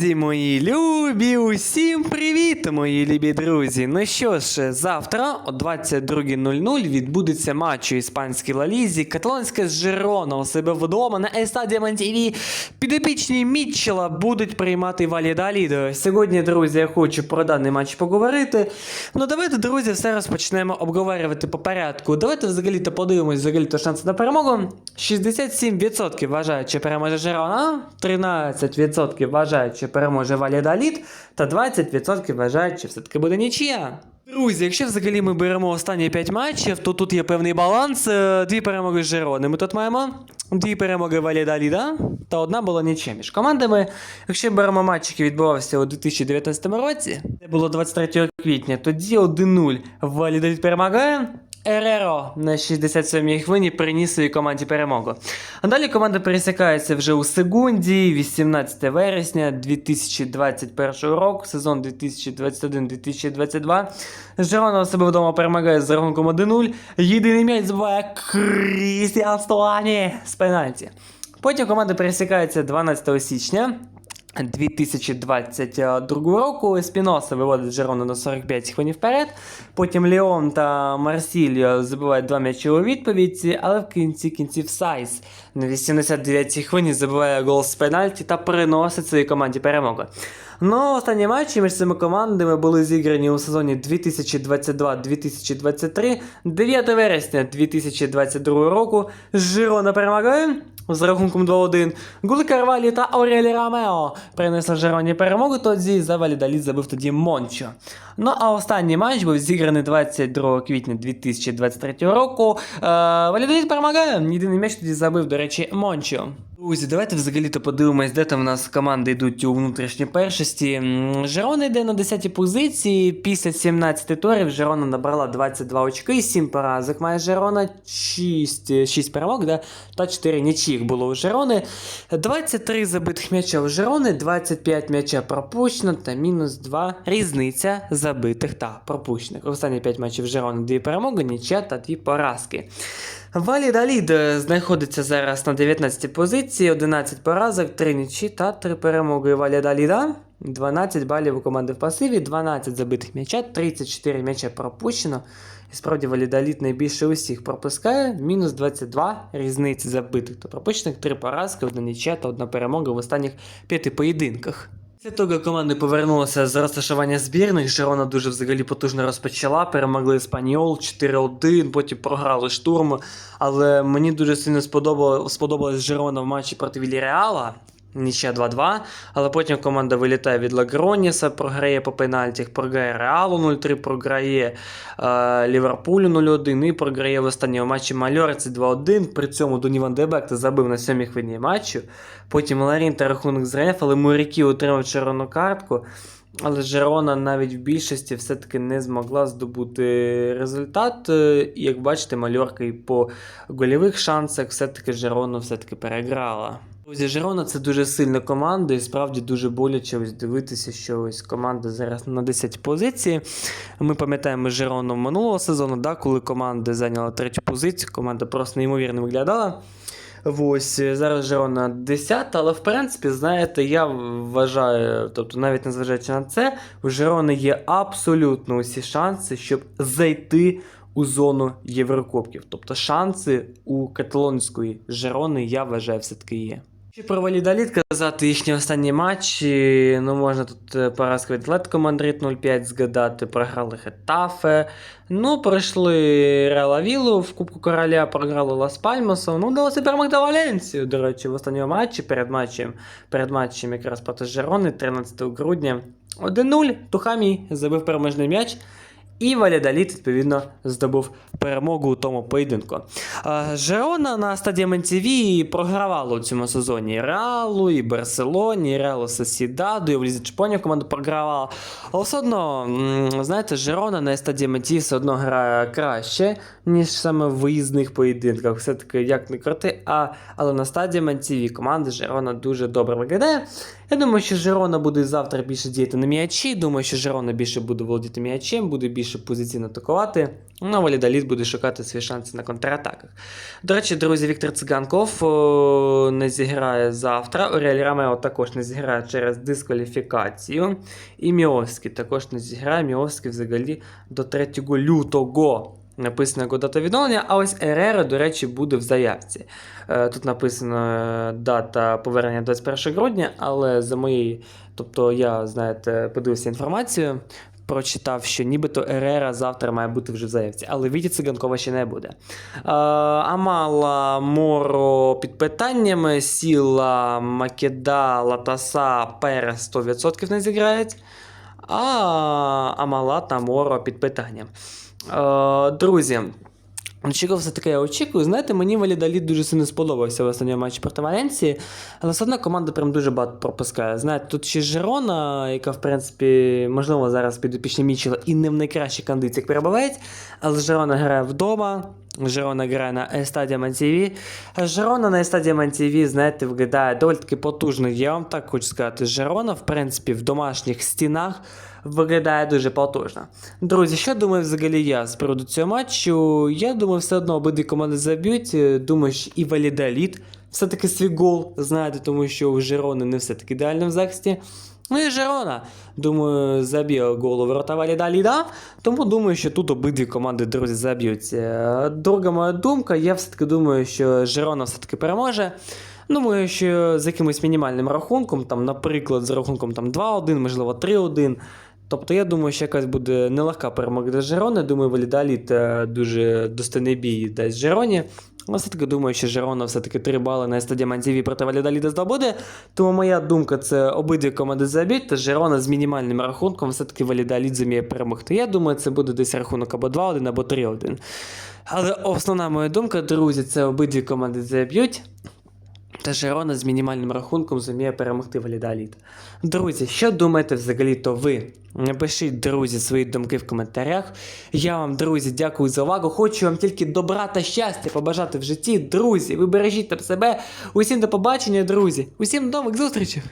Друзі мої любі, усім привіт, мої любі друзі. Ну що ж, завтра о 22.00 відбудеться матч у іспанській лалізі. Каталонська Жирона у себе вдома на Естаді ТВ. Підопічні Мітчела будуть приймати Валідалідо. Сьогодні, друзі, я хочу про даний матч поговорити. Ну давайте, друзі, все розпочнемо обговорювати по порядку. Давайте взагалі-то подивимось взагалі-то шанси на перемогу. 67% вважають, що переможе Жирона, 13% вважають, що переможе Валідаліт, та 20% вважають, що все-таки буде нічия. Друзі, якщо взагалі ми беремо останні 5 матчів, то тут є певний баланс. Е, Дві перемоги Жирони ми тут маємо, дві перемоги Валідаліда та одна була нічия між командами. Якщо беремо матч, який відбувався у 2019 році, це було 23 квітня, тоді 1-0 Валідаліт перемагає. Ереро на 67-й хвилині приніс своїй команді перемогу. А далі команда пересікається вже у секунді, 18 вересня 2021 року, сезон 2021-2022. Жирона у себе вдома перемагає з рахунком 1-0. Єдиний м'яч забуває Крістіан Столані з пенальті. Потім команда пересікається 12 січня. 2022 року Еспіноса виводить Жерона на 45 хвилин вперед. Потім Леон та Марсіліо забивають два м'ячі у відповідь, але в кінці кінців Сайс на 89 хвилині забиває гол з пенальті та приносить своїй команді перемогу. Ну, останні матчі між цими командами були зіграні у сезоні 2022-2023, 9 вересня 2022 року. Жирона перемагає з рахунком 2-1. Гули Карвалі та Аурелі Ромео принесли Жероні перемогу, тоді за Валідаліт забив тоді Мончо. Ну а останній матч був зіграний 22 квітня 2023 року. Е, Валідаліт перемагає. Єдиний м'яч тоді забив, до речі, Мончо. Друзі, давайте взагалі-то подивимось, де там в нас команди йдуть у внутрішній першості. Жерона йде на 10-й позиції. Після 17 турів Жерона набрала 22 очки, 7 поразок має Жерона, 6, 6 перемог, да? та 4 нічих було у Жерони. 23 забитих м'яча у Жерони, 25 м'яча пропущено та мінус 2 різниця забитих та пропущених. Останні 5 матчів Жерони 2 перемоги, нічя та 2 поразки. Валідалід е, знаходиться зараз на 19 позиції, 11 поразок, 3 нічі та 3 перемоги Валідаліда. 12 балів у команди в пасиві, 12 забитих м'яча, 34 м'яча пропущено. І справді Валідаліт найбільше усіх пропускає. Мінус 22 різниці забитих та пропущених, 3 поразки, 1 нічя та 1 перемога в останніх 5 поєдинках. Після того команди повернулися з розташування збірних. Жерона дуже взагалі потужно розпочала. Перемогли Спаніол 4-1, потім програли штурм. Але мені дуже сильно сподобалось, сподобалась Жерона в матчі проти Вільяреала. Нічия 2-2, але потім команда вилітає від Лагроніса, програє по пенальтях, програє Реалу 0-3, програє е, Ліверпулю 0-1 і програє в останньому матчі Мальорці 2-1. При цьому Доніван Дебек забив на сьомій хвилині матчу. Потім Ларін та рахунок зрев, але Мурікі отримав червону картку. Але Жерона навіть в більшості все-таки не змогла здобути результат. Е, І як бачите, Мальорка і по гольових шансах все-таки Жерону все-таки переграла. Друзі, Жерона це дуже сильна команда, і справді дуже боляче ось дивитися, що ось команда зараз на 10 позиції. Ми пам'ятаємо Жерону минулого сезону, да, коли команда зайняла третю позицію, команда просто неймовірно виглядала. Ось е, зараз Жерона 10, але в принципі, знаєте, я вважаю, тобто навіть незважаючи на це, у Жерони є абсолютно усі шанси, щоб зайти у зону Єврокубків. Тобто шанси у каталонської Жерони, я вважаю, все-таки є. Про Валідаліт казати їхні останні матчі. Ну, можна тут е, поразка від Атлетико Мадрид 0-5 згадати, програли Хетафе. Ну, пройшли Реала Віллу в Кубку Короля, програли Лас Пальмасом. Ну, вдалося перемогти Валенцію, до речі, в останньому матчі перед матчем, перед матчем якраз проти Жерони 13 грудня. 1-0. Тухамі забив переможний м'яч. І Валядаліт, відповідно, здобув перемогу у тому поєдинку. Жерона на стадії МТВ програвала у цьому сезоні Реалу, і Барселоні, і Реалу Сосідаду, і в Лізі Чемпіонів команду програвала. Але все одно, знаєте, Жерона на стадії МТВ все одно грає краще, ніж саме в виїзних поєдинках. Все-таки як не крути, а, але на стадії МТВ команда Жерона дуже добре виглядає. Я думаю, що Жирона буде завтра більше діяти на м'ячі. Думаю, що Жирона більше буде володіти м'ячем, буде більше позиційно атакувати. Ну, а Валідоліт буде шукати свої шанси на контратаках. До речі, друзі, Віктор Циганков о, не зіграє завтра. Оріель Рамео також не зіграє через дискваліфікацію. І Міовський також не зіграє. Міовський взагалі до 3 лютого. Написана дата відновлення, а ось Ерера, до речі, буде в заявці. Е, Тут написано е, дата повернення 21 грудня, але за моєю, тобто я, знаєте, подивився інформацію, прочитав, що нібито Ерера завтра має бути вже в заявці, але Віті Циганкова ще не буде. Е, Амала Моро під питаннями, Сіла, Македа, Латаса, Перес 100% не зіграють. А Амала та Моро під питанням. Е, друзі, чого все-таки я очікую. Знаєте, мені Валідоліт дуже сильно сподобався в останньому матчі проти Валенції, але все одно команда прям дуже багато пропускає. Знаєте, тут ще Жерона, яка, в принципі, можливо, зараз підопічні Мічела і не в найкращій кондиції, як перебувають, але Жерона грає вдома. Жерона грає на Естаді TV. А Жерона на Естаді TV, знаєте, виглядає доволі таки потужно. Я вам так хочу сказати, Жерона, в принципі, в домашніх стінах виглядає дуже потужно. Друзі, що думаю взагалі я з приводу цього матчу? Я думаю, все одно обидві команди заб'ють. Е, Думаю, що і Валідоліт все-таки свій гол, знаєте, тому що у Жерони не все-таки ідеально в захисті. Ну і Жерона, думаю, заб'є гол у ворота Валідоліда, тому думаю, що тут обидві команди, друзі, заб'ють. Е, Друга моя думка, я все-таки думаю, що Жерона все-таки переможе. Думаю, що з якимось мінімальним рахунком, там, наприклад, з рахунком там, 2-1, можливо, 3-1. Тобто я думаю, що якась буде нелегка перемога для Жерони. Думаю, Валідаліт дуже достойний бій дасть Жероні. Але все-таки думаю, що Жерона все-таки 3 бали на стадіон ТВ проти Валідаліда здобуде. Тому моя думка це обидві команди заб'ють, та Жерона з мінімальним рахунком все-таки Валідаліт зуміє перемогти. Я думаю, це буде десь рахунок або 2-1, або 3-1. Але основна моя думка, друзі, це обидві команди заб'ють. Та Жерона з мінімальним рахунком зуміє перемогти Валідаліт. Друзі, що думаєте взагалі то ви? Напишіть, друзі, свої думки в коментарях. Я вам, друзі, дякую за увагу. Хочу вам тільки добра та щастя побажати в житті. Друзі, ви бережіть там себе. Усім до побачення, друзі. Усім до нових зустрічей!